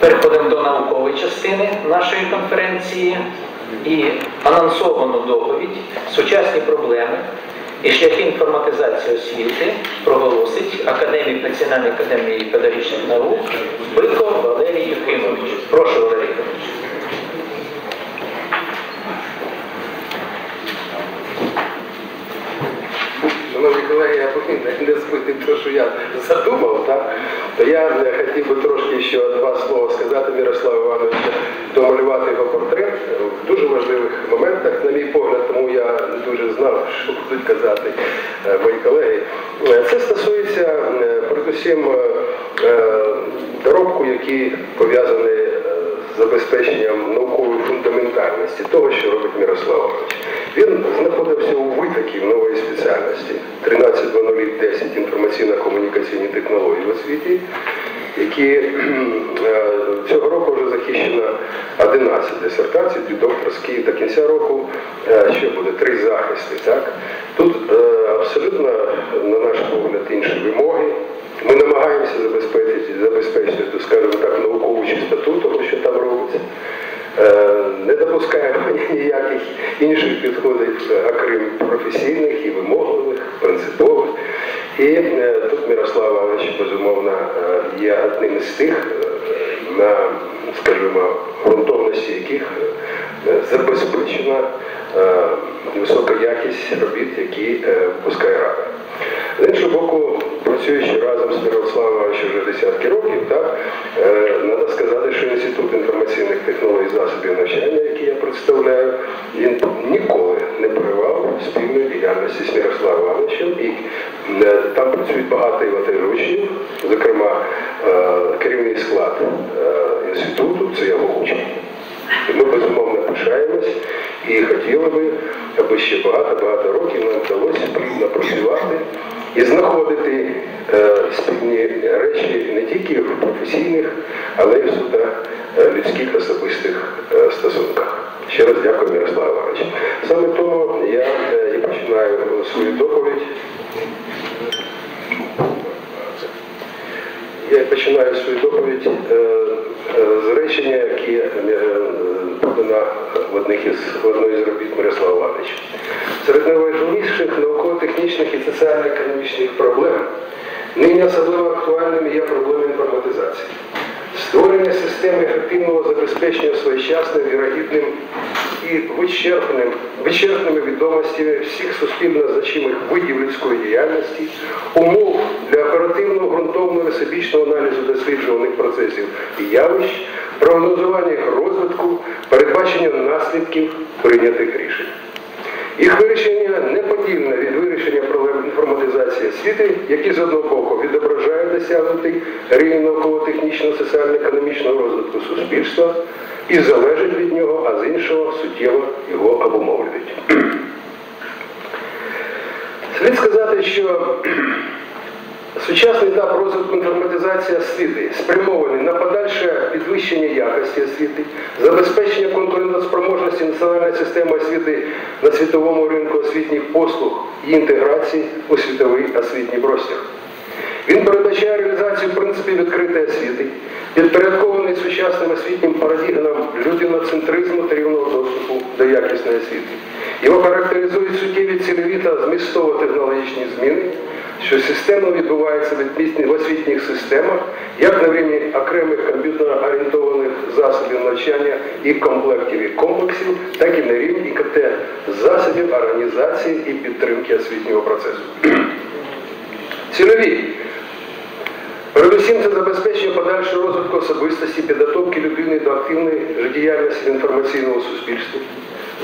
Переходимо до наукової частини нашої конференції і анонсовану доповідь Сучасні проблеми і шляхи інформатизації освіти проголосить академік Національної академії педагогічних наук Бико Валерій Юхимович. Прошу, Валерій Колеги, я повинен не збити те, що я задумав, так? то я е, хотів би трошки ще два слова сказати Мирославу Івановичу, домалювати його портрет в дуже важливих моментах, на мій погляд, тому я не дуже знав, що будуть казати е, мої колеги. Е, Це стосується передусім доробку, які пов'язані забезпеченням наукової фундаментальності того, що робить Мирослав Іванович. Він знаходився у витоків нової спеціальності 13.0010 інформаційно-комунікаційні технології в освіті, які е, цього року вже захищено 11 дисертацій, дві докторські, до кінця року е, ще буде три захисти. Так? Тут е, абсолютно, на наш погляд, інші вимоги. Ми намагаємося забезпечити, забезпечити, скажімо так, наукову чистоту того, що там робиться. Е, Не допускаємо ніяких інших підходів, е, окрім професійних і вимогливих, принципових. І е, тут Мирослав Іванович, безумовно, є одним із тих, на, скажімо, ґрунтовності яких забезпечена висока якість робіт, які випускає Рада. З іншого боку, працюючи разом з Мирославом Івановичем вже десятки років, так, треба сказати, що Інститут інформаційних технологій засобів навчання, який я представляю, він ніколи не переривав спільної діяльності з Мирославом Івановичем. І е, там працюють багато його теж зокрема е, керівний склад е, інституту, це його. І ми безумовно пишаємось і хотіли би, аби ще багато-багато років нам вдалося спільно працювати і знаходити е, спільні речі не тільки в професійних, але й в суто е, людських особистих е, стосунках. Ще раз дякую, Мирослав Іванович. Саме тому я і починаю свою доповідь. Я починаю свою доповідь з речення, яке подано в одних із в одній з робіт Мирослава Івановича. Серед найважливіших науково-технічних і соціально-економічних проблем нині особливо актуальними є проблеми інформатизації. Створення системи ефективного забезпечення своєчасним, вірогідним і вичерпним, вичерпними відомостями всіх суспільно значимих видів людської діяльності, умов для оперативного ґрунтовного всебічного аналізу досліджуваних процесів і явищ, прогнозування їх розвитку, передбачення наслідків прийнятих рішень. Їх вирішення неподільне від освіти, які з одного боку відображають досягнутий рівень науково-технічного, соціально-економічного розвитку суспільства і залежать від нього, а з іншого суттєво його обумовлюють. Слід сказати, що Сучасний етап розвитку інформатизації освіти спрямований на подальше підвищення якості освіти, забезпечення конкурентоспроможності національної системи освіти на світовому ринку освітніх послуг і інтеграції у світовий освітній простір. Він передбачає реалізацію принципів відкритої освіти, підпорядкований сучасним освітнім парадігмам людиноцентризму та рівного доступу до якісної освіти. Його характеризують суттєві цільові та змістово-технологічні зміни, що системно відбуваються в освітніх системах, як на рівні окремих комп'ютерно орієнтованих засобів навчання і комплектів і комплексів, так і на рівні ІКТ засобів організації і підтримки освітнього процесу. Цільові Передусім це забезпечення подальшого розвитку особистості, підготовки людини до активної життєдіяльності в інформаційному суспільстві.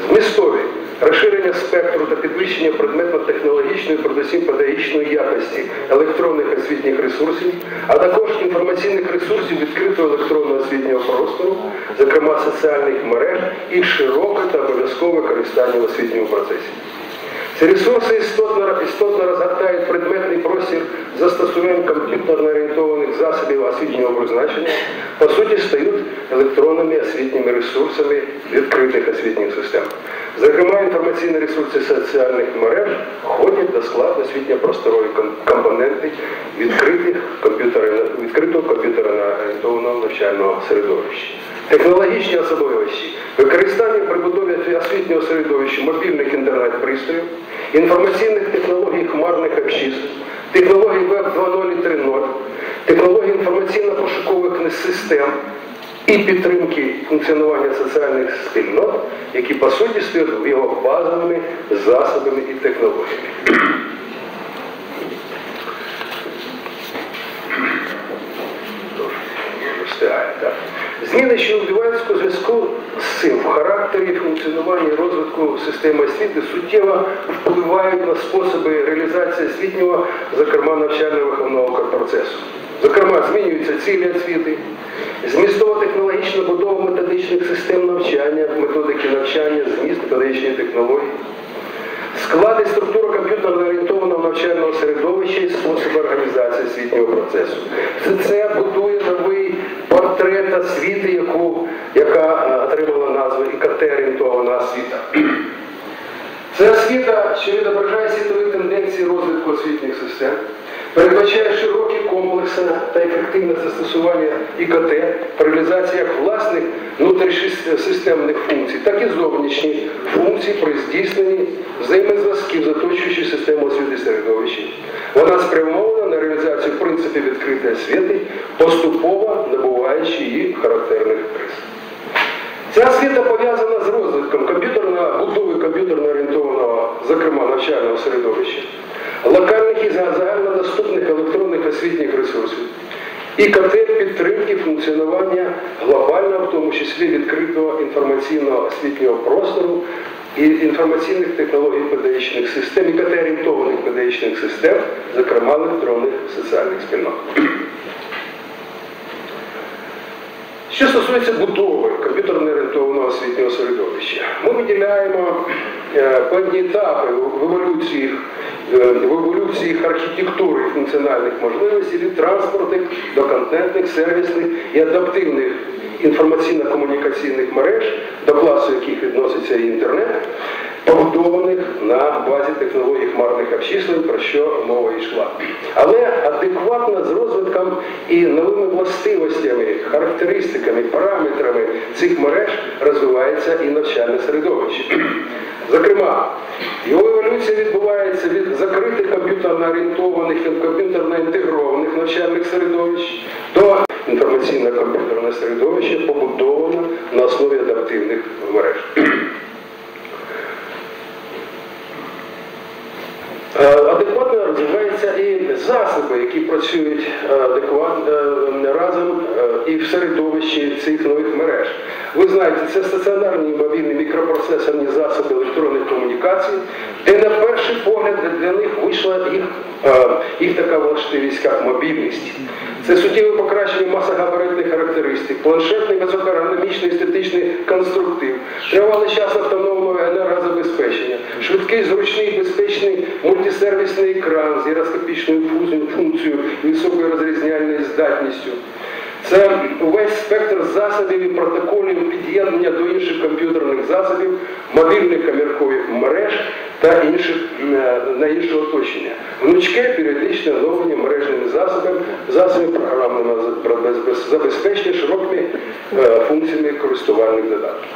Змістові розширення спектру та підвищення предметно-технологічної, передусім педагогічної якості електронних освітніх ресурсів, а також інформаційних ресурсів відкритого електронного освітнього простору, зокрема соціальних мереж і широке та обов'язкове користання в освітньому процесі. Ці ресурси істотно, істотно розгортають предметний простір застосуванням комп'ютерно орієнтованих засобів освітнього призначення, по суті стають електронними освітніми ресурсами відкритих освітніх систем. Зокрема, інформаційні ресурси соціальних мереж входять до складу освітньо-просторової компоненти відкритого комп'ютерно орієнтованого навчального середовища. Технологічні особливості використання при будові освітнього середовища мобільних інтернет-пристроїв, інформаційних технологій хмарних обчислень, технологій Веб 2.0 і 3.0, технологій інформаційно-пошукових систем і підтримки функціонування соціальних спільнот, які по суті стоять його базовими засобами і технологіями. Встигає, так. Зміни, що відбуваються у зв'язку з цим в характері функціонування і розвитку системи освіти суттєво впливають на способи реалізації освітнього, зокрема навчально-виховного процесу. Зокрема, змінюються цілі освіти, змістово-технологічна будова методичних систем навчання, методики навчання, зміст методичні технології. Склад і структура комп'ютерно орієнтованого навчального середовища і способи організації освітнього процесу. Все це будує новий портрет освіти, яку, яка е, отримала назву ІКТ орієнтована освіта. Це освіта, що відображає світові тенденції розвитку освітніх систем, передбачає широкі комплекси та ефективне застосування ІКТ реалізації як власних внутрішньосистемних функцій, так і зовнішніх функцій при здійсненні взаємозв'язків з оточуючою системою освіти середовища. Вона спрямована принципів відкритої освіти, поступово набуваючи її характерних рис. Ця освіта пов'язана з розвитком комп'ютерного будови комп'ютерно орієнтованого, зокрема навчального середовища, локальних і загальнодоступних електронних освітніх ресурсів, ІКТ підтримки функціонування глобального, в тому числі відкритого інформаційного освітнього простору і інформаційних технологій педагогічних систем, ІКТ орієнтованих педагогічних систем, зокрема електронних соціальних спільнот. Що стосується будови комп'ютерно орієнтованого освітнього середовища, ми виділяємо е, певні етапи в еволюції, е, в еволюції архітектури функціональних можливостей від транспортних до контентних, сервісних і адаптивних інформаційно-комунікаційних мереж, до класу яких відноситься і інтернет, побудованих на базі технологій хмарних обчислень, про що мова йшла. Але адекватно з розвитком і новими властивостями, характеристиками, параметрами цих мереж розвивається і навчальне середовище. Зокрема, його еволюція відбувається від закритих комп'ютерно орієнтованих і комп'ютерно інтегрованих навчальних середовищ до інформаційно-комп'ютерне середовище побудоване на основі адаптивних мереж. Розвиваються і засоби, які працюють е, е, разом е, і в середовищі цих нових мереж. Ви знаєте, це стаціонарні мобільні мікропроцесорні засоби електронних комунікацій, де на перший погляд для них вийшла їх, їх така властивість, як мобільність. Це суттєве покращення масогабаритних характеристик, планшетний високоергономічний естетичний конструктив, тривалий час автономного енергозабезпечення, швидкий, зручний, безпечний мультисервісний екран з гіроскопічною функцією- високою розрізняльною здатністю. Це увесь спектр засобів і протоколів під'єднання до інших комп'ютерних засобів, мобільних каміркових мереж та інших е, на інше оточення. Гнучке періодичне оновлення мережними засобами, засобами програмного забезпечення широкими е, функціями користувальних додатків.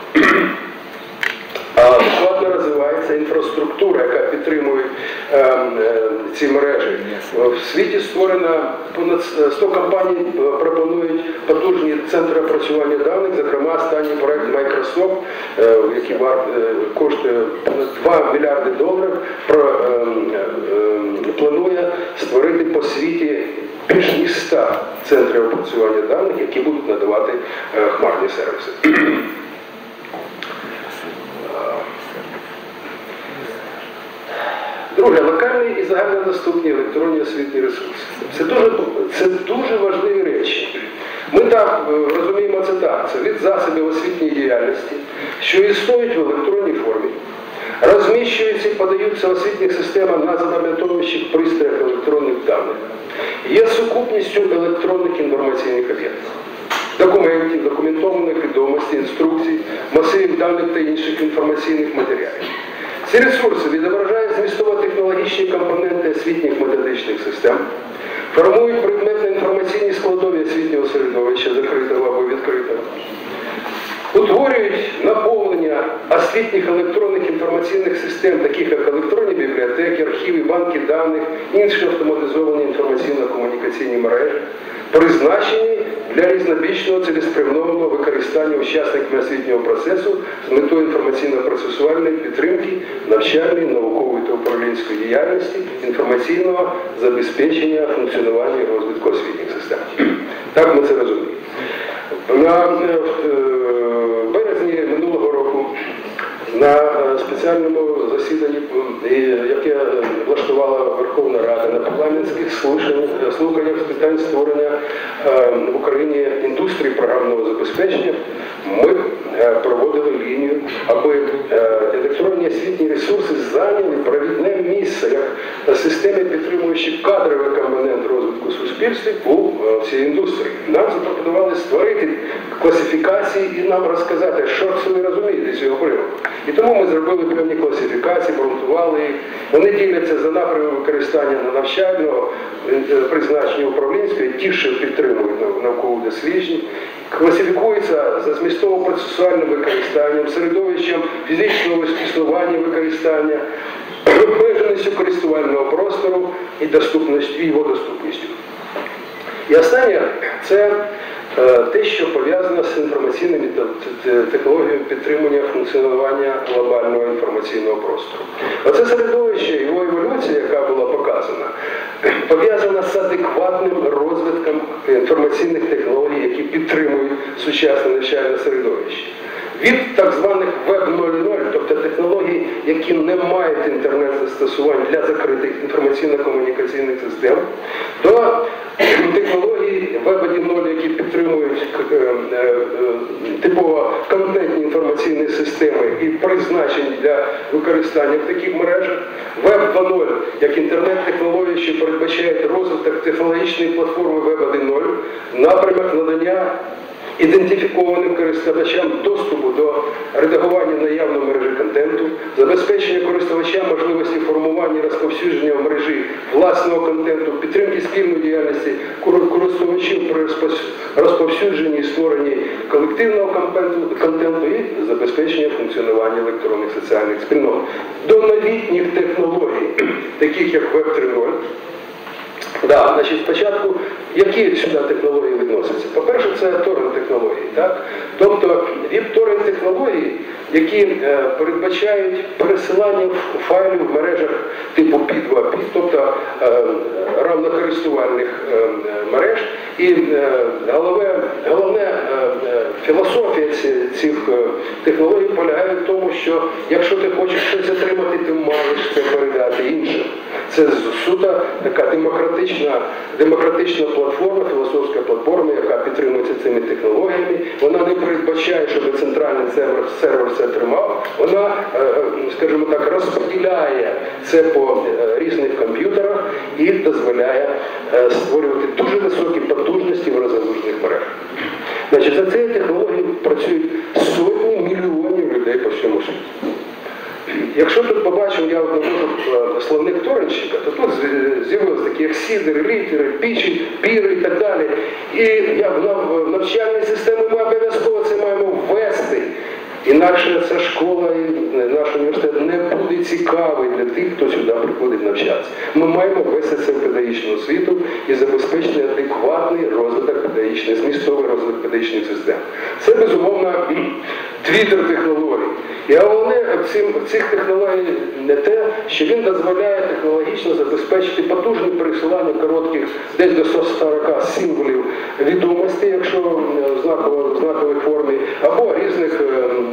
Розвивається інфраструктура, яка підтримує е, е, ці мережі. В світі створено понад 100 компаній, е, пропонують потужні центри опрацювання даних, зокрема останній проект Microsoft, е, який коштує понад 2 мільярди доларів, про, е, е, планує створити по світі більш ніж 100 центрів опрацювання даних, які будуть надавати хмарні сервіси. Друге, локальні і загальнодоступні електронні освітні ресурси. Це дуже, це дуже важливі речі. Ми так е, розуміємо це так. Це від засобів освітньої діяльності, що існують в електронній формі, розміщуються і подаються в освітніх системах на запам'ятовуючих пристроях електронних даних, є сукупністю електронних інформаційних об'єктів документів, документованих відомостей, інструкцій, масивів даних та інших інформаційних матеріалів. Ці ресурси відображають змістово-технологічні компоненти освітніх методичних систем, формують предметно-інформаційні складові освітнього середовища, закритого або відкритого, утворюють наповнення освітніх електронних інформаційних систем, таких як електронні бібліотеки, архіви, банки даних, інші автоматизовані інформаційно-комунікаційні мережі, призначені для різнобічного цілеспрямованого використання учасниками освітнього процесу з метою інформаційно-процесуальної підтримки, навчальної, наукової та управлінської діяльності, інформаційного забезпечення функціонування і розвитку освітніх систем. Так ми це розуміємо. Спеціальному засіданні, е, яке влаштувала Верховна Рада на парламентських слуханнях, з питань створення е, в Україні індустрії програмного забезпечення, ми е, проводили лінію, аби електронні освітні ресурси зайняли провідне місце як системи, підтримуючи кадровий компонент розвитку суспільства у цій індустрії. Нам запропонували створити класифікації і нам розказати, що це ви розумієте з цього приводу. І тому ми зробили певні класифікації, ґрунтували їх. Вони діляться за напрямом використання на навчального е, призначення управлінського, ті, що підтримують нау- наукову дослідження, класифікуються за змістово-процесуальним використанням, середовищем фізичного існування використання, обмеженістю користувального простору і доступністю і його доступністю. І останнє це те, що пов'язано з інформаційними те- те- технологіями підтримання функціонування глобального інформаційного простору. Оце середовище, його еволюція, яка була показана, пов'язана з адекватним розвитком інформаційних технологій, які підтримують сучасне навчальне середовище. Від так званих Web 2.0, тобто технологій, які не мають інтернет-застосувань для закритих інформаційно-комунікаційних систем, до технологій Web 1.0, які підтримують е, е, типово контентні інформаційні системи і призначені для використання в таких мережах. Web 2.0 як інтернет-технології, що передбачають розвиток технологічної платформи Web 1.0, напрямок надання ідентифікованим користувачам доступу до редагування наявної мережі контенту, забезпечення користувачам можливості формування і розповсюдження в мережі власного контенту, підтримки спільної діяльності користувачів при розповсюдженні і створенні колективного контенту, і забезпечення функціонування електронних соціальних спільнот. До новітніх технологій, таких як Web 3.0, Да, значить, спочатку, які сюди технології відносяться? По-перше, це торрент технології, так? Тобто від торрент технології, які е, передбачають пересилання файлів в мережах типу P2P, тобто е, равнокористувальних е, мереж. І е, головне, головне е, е, філософія цих е, технологій полягає в тому, що якщо ти хочеш щось отримати, ти маєш це передати іншим. Це суто така демократична, демократична платформа, філософська платформа, яка підтримується цими технологіями. Вона не передбачає, щоб центральний сервер, сервер це тримав. Вона, е, е, скажімо так, розподіляє це по е, різних комп'ютерах і дозволяє створювати дуже високі потужності в розгалужених мережах. Значить, за цією технологією працюють сотні мільйонів людей по всьому світу. Якщо тут побачив я навожу е, словник торренщика, то тут з'явилось такі як сідери, літери, пічі, піри і так далі. І я в навчальній системі ми обов'язково це маємо ввести. Інакше ця школа і наш університет не буде цікавий для тих, хто сюди приходить навчатися. Ми маємо ввести це в педагогічну освіту і забезпечити адекватний розвиток педагогічних, змістовий розвиток педагогічних систем. Це безумовно твіттер технологій. І головне в цих технологій не те, що він дозволяє технологічно забезпечити потужне пересилання коротких десь до 140 символів відомостей, якщо е, знаково- в знаковій формі, або різних е,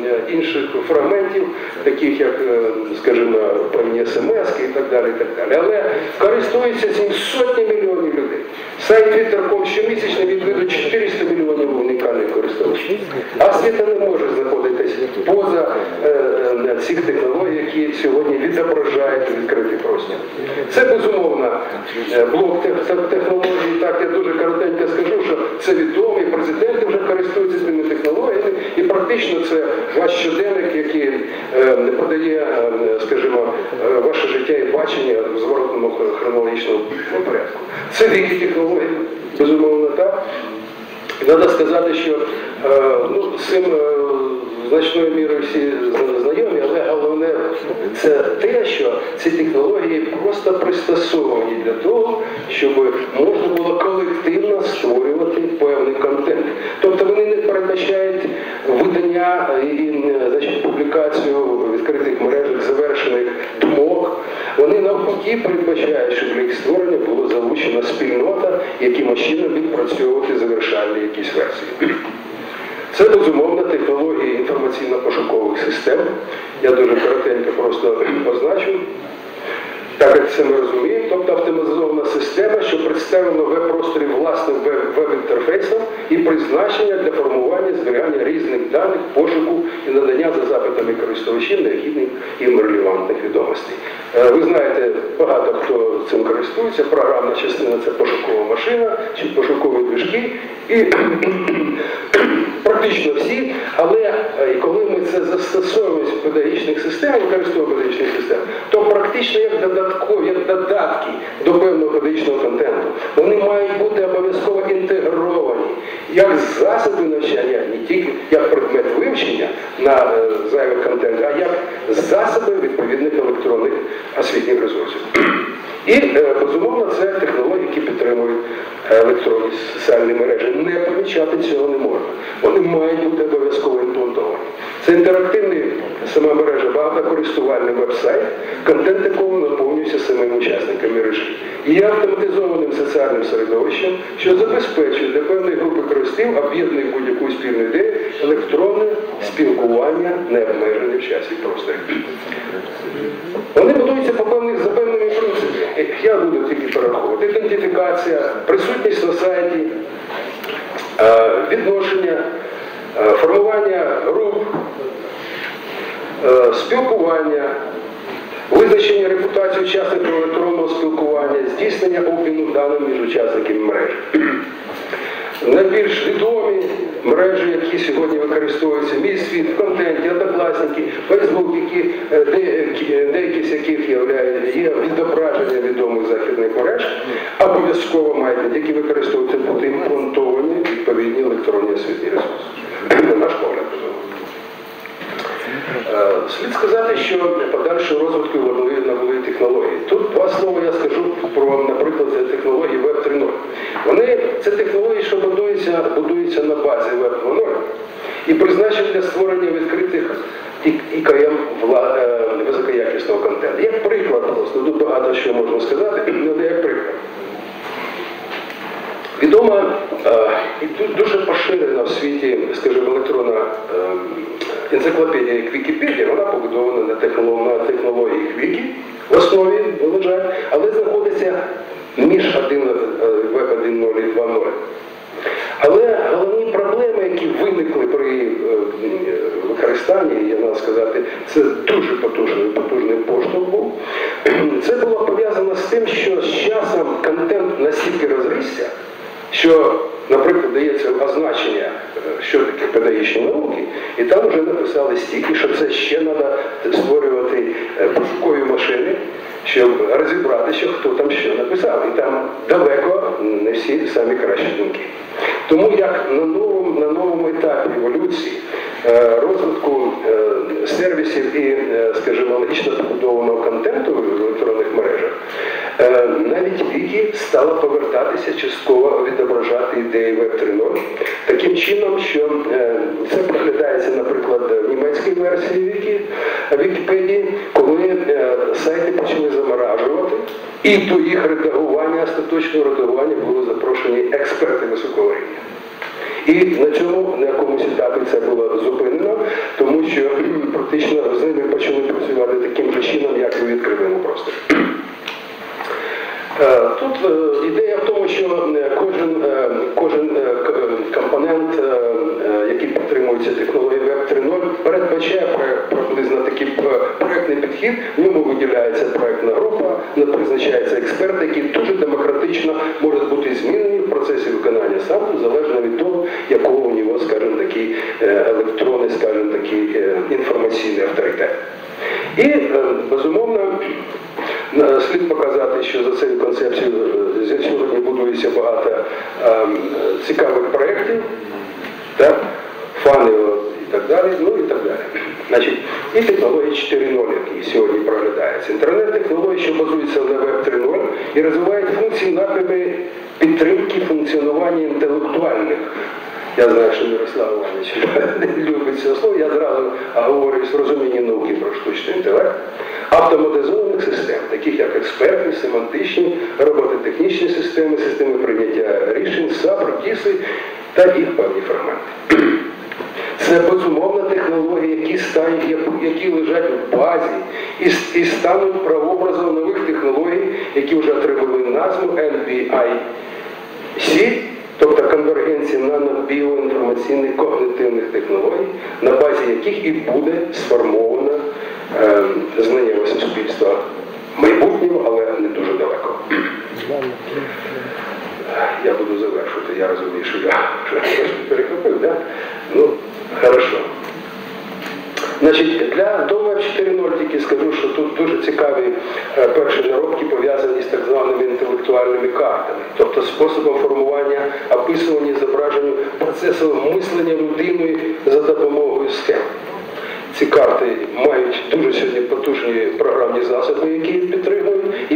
е, інших фрагментів, таких як, е, скажімо, певні смс і так далі. і так далі. Але користуються цим сотні мільйонів людей. Сайт Twitter.com щомісячно відвідує 400 мільйонів унікальних користувачів. А світа не може знаходитись поза е, е, цих технологій, які сьогодні відображають відкритий простір. Це безумовно е, блок тех- тех- технологій. Так я дуже коротенько скажу, що це відомо, і президенти вже користуються цими технологіями, і практично це ваш щоденник, який е, подає, е, скажімо, е, ваше життя і бачення в зворотному хронологічному порядку. Це віки технологій, безумовно так. Треба сказати, що е, ну, з цим е, значною мірою всі знайомі, але головне це те, що ці технології просто пристосовані для того, щоб можна було колективно створювати певний контент. Тобто вони не передбачають видання і е, значить, публікацію в відкритих мережах завершених думок. Вони навпаки передбачають, щоб їх створення було залучена спільнота, яким чином відпрацьовувати завершальні якісь версії. Це безумовно технології інформаційно-пошукових систем. Я дуже коротенько просто позначу. Так як це ми розуміємо, тобто автоматизована система, що представлена веб-просторі власним веб- веб-інтерфейсом і призначення для формування зберігання різних даних, пошуку надання за запитами користувачів необхідних їм релевантних відомостей. Е, Ви знаєте, багато хто цим користується. Програмна частина це пошукова машина пошукові движки. І практично всі, але е, коли ми це застосовуємо в педагогічних системах, використовуємо педагогічних систем, то практично як додаткові, як додатки до певного педагогічного контенту, вони мають бути обов'язково інтегровані як засоби навчання, не тільки як предмет вивчення на е, зайвий контент, а як засоби відповідних електронних освітніх ресурсів. І е, безумовно це технології, які підтримують е, електронні соціальні мережі. Не помічати цього не можна. Вони мають бути обов'язково імплантовані. Це інтерактивний сама мережа, багатокористувальний веб-сайт, контент якого наповнюється самими учасниками мережі. І є автоматизованим соціальним середовищем, що забезпечує для певної групи користів, об'єднує будь-яку спільну ідею, електронне спілкування не обмежене в часі просторі. Вони будуються по певних. Я буду тільки перераховувати. Ідентифікація, присутність на сайті, е, відношення, е, формування груп, е, спілкування, визначення репутації учасників електронного спілкування, здійснення обміну даними між учасниками мережі. Найбільш відомі мережі, які сьогодні використовуються, мій світ, в контенті, однокласники, Фейсбук, які, е, деякі, е, з яких є відображення відомих західних мереж, обов'язково мають тільки використовувати, бути імплантовані відповідні електронні освітні ресурси. На наш погляд. Е, Слід сказати, що подальшою розвитку набули технології. Тут два слова я скажу про, наприклад, технології Web 3.0. Вони це технології, що будуються, будуються на базі Web 2.0 і призначені для створення відкритих ІКМ е, високоякісного контенту. Як приклад, просто тут багато що можна сказати, але як приклад. Відома е, і тут дуже поширена в світі, скажімо, електронна е, енциклопедія як Вікіпедія, вона побудована на технології Вікі в основі лежать, але знаходиться між 1, е, веб 1.0 і 2.0. Але головні проблеми, які виникли при е, використанні, я можу сказати, це дуже потужний, потужний поштовх був. Це було пов'язано з тим, що з часом контент настільки розрісся, що, наприклад, дається означення, е, що таке педагогічні науки, і там вже написали стільки, що це ще треба створювати пошукові машини, щоб розібратися, хто там що написав. І там далеко не всі самі кращі думки. Тому як на новому, на новому етапі еволюції е, розвитку е, сервісів і, е, скажімо, логічно побудованого контенту в електронних мережах, навіть Вікі стала повертатися частково відображати ідеї Web 3.0 таким чином, що це проглядається, наприклад, в німецькій версії Вікі, Вікіпедії, сайти почали заморажувати, і до їх редагування, остаточного редагування були запрошені експерти високого рівня. І на цьому на якомусь етапі це було зупинено, тому що практично з ними почали працювати таким же чином, як в відкритому просторі. Е, Тут е, ідея в тому, що е, кожен, кожен компонент, який підтримується технологією Web 3.0, передбачає приблизно такий е, проектний підхід, в ньому виділяється проектна група, призначається експерт, який дуже демократично може бути змінений в процесі виконання сам, залежно від того, якого у нього, скажімо, такий е, електронний, скажімо, такий е, інформаційний авторитет. І безумовно слід показати, що за цією концепцією сьогодні будується багато е, цікавих проєктів, так? От, і так далі, ну і так далі. Значить, і технології 4.0, які сьогодні проглядаються. Інтернет-технології, що базуються на Web 3.0 і розвивають функції напрями підтримки функціонування інтелектуальних я знаю, що Мирослав Іванович любить це слово. Я зразу говорю з розуміння науки про штучний інтелект, автоматизованих систем, таких як експертні, семантичні, робототехнічні системи, системи прийняття рішень, САП, ТІСи та їх певні фрагменти. Це безумовно технології, які, стануть, які лежать в базі і, і стануть прообразом нових технологій, які вже отримали назву NBI Сіть, тобто конвергенція нано-біоінформаційних когнитивних технологій, на базі яких і буде сформовано е, знаннєве суспільство в майбутньому, але не дуже далеко. Я буду завершувати, я розумію, що я перехопив, да? Ну, хорошо. Значить, для до Web 4.0 тільки скажу, що тут дуже цікаві е, перші наробки пов'язані з так званими інтелектуальними картами, тобто способом формування, описування, зображення процесу мислення людиною за допомогою схем. Ці карти мають дуже сьогодні потужні програмні засоби, які підтримують, і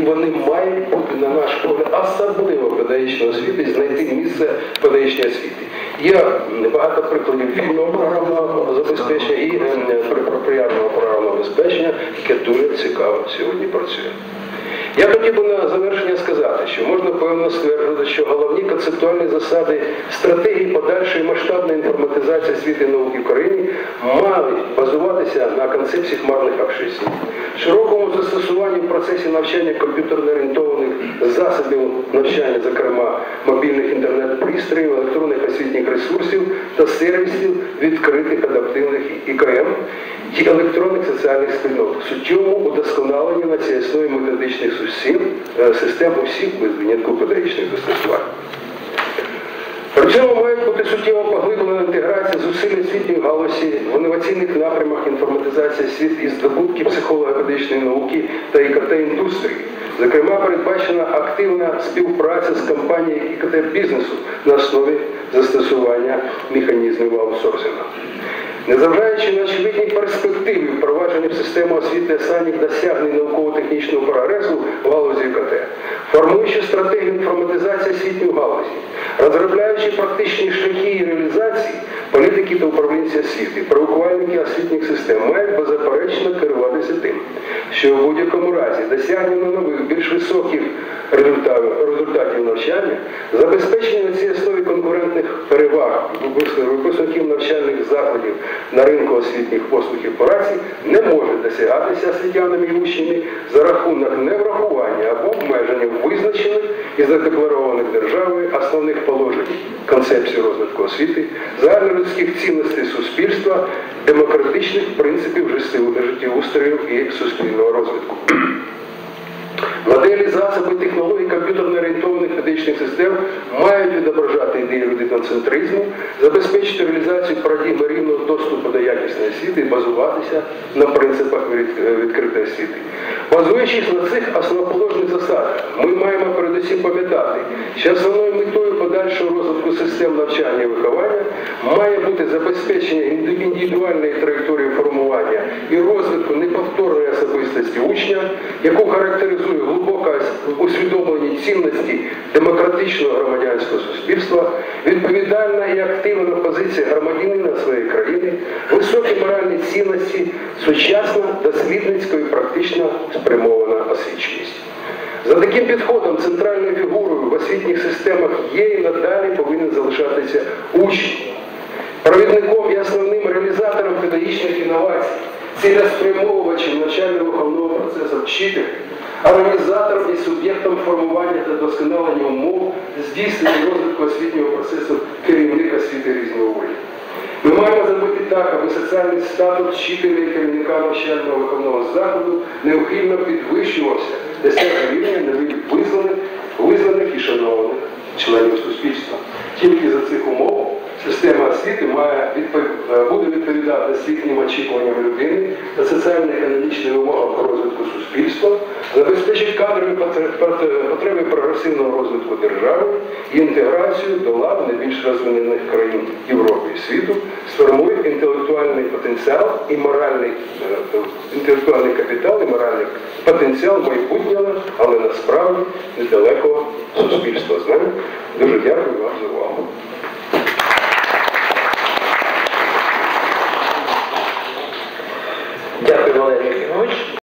вони мають бути, на наш погляд, особливо педагогічної освіти, знайти місце педагогічної освіті. Є багато прикладів вільного програмного забезпечення і е, проприятного програмного забезпечення, яке дуже цікаво сьогодні працює. Я хотів би на завершення сказати, що можна певно стверджувати, що головні концептуальні засади стратегії подальшої масштабної інформатизації освіти і науки в Україні мають базуватися на концепції хмарних абшисів, широкому застосуванні в процесі навчання комп'ютерно орієнтованих засобів навчання, зокрема мобільних інтернет-пристроїв, електронних освітніх ресурсів та сервісів відкритих адаптивних ІКМ і електронних соціальних спільнот, суттєвому удосконаленні на цій методичних е, систем усіх без винятку педагогічних застосувань. При цьому має бути суттєво поглиблена інтеграція зусиль освітньої галузі в інноваційних напрямах інформатизації освіти і здобутки психолого-педагогічної науки та ІКТ-індустрії. Зокрема, передбачена активна співпраця з компанією ІКТ-бізнесу на основі застосування механізмів аутсорсингу. Незважаючи на очевидні перспективи впровадження в систему освіти останніх досягнень науково-технічного прогресу в галузі КТ, формуючи стратегію інформатизації освітньої галузі, розробляючи практичні шляхи її реалізації, політики та управлінці освіти, правоохоронники освітніх систем мають беззаперечно керуватися тим, що в будь-якому разі досягнення нових, більш високих результатів навчання, забезпечення на цій основі конкурентних переваг випускників навчальних закладів на ринку освітніх послуг і операцій не може досягатися освітянами і учнями за рахунок неврахування або обмеження визначених і задекларованих державою основних положень концепції розвитку освіти, загальнолюдських цінностей суспільства, демократичних принципів життєустрою і суспільного розвитку. Моделі, засоби, технології комп'ютерно-орієнтованих медичних систем мають відображати ідею людиноцентризму, забезпечити реалізацію парадігми рівного доступу до якісної освіти і базуватися на принципах відкритої освіти. Базуючись на цих основоположних засадах, ми маємо передусім пам'ятати, що основною метою подальшого розвитку систем навчання і виховання має бути забезпечення індивідуальної траєкторії формування і розвитку неповторної особистості учня, яку характеризує глибока усвідомлені цінності демократичного громадянського суспільства, відповідальна і активна позиція громадянина своєї країни, високі моральні цінності, сучасна дослідницька і практично спрямована освіченість. За таким підходом центральною фігурою в освітніх системах є і надалі повинен залишатися учень. Провідником і основним реалізатором педагогічних інновацій, цілеспрямовувачем навчально-виховного процесу вчитель, організатором і суб'єктом формування та досконалення умов, здійснення розвитку освітнього процесу керівник освіти різного волі. Ми маємо зробити так. аби соціальний статус вчителя і керівника навчального виховного закладу неухильно підвищувався, досяг рівня нових визнаних, визнаних і шанованих членів суспільства. Тільки за цих умов система освіти має е, буде відповідати освітнім очікуванням людини та соціально-економічним вимогам розвитку суспільства, забезпечить кадрові потреби прогресивного розвитку держави і інтеграцію до лав найбільш розвинених країн Європи і світу, сформує інтелектуальний потенціал і моральний е, інтелектуальний капітал і моральний потенціал майбутнього, але насправді недалекого суспільства. З дуже дякую вам за увагу.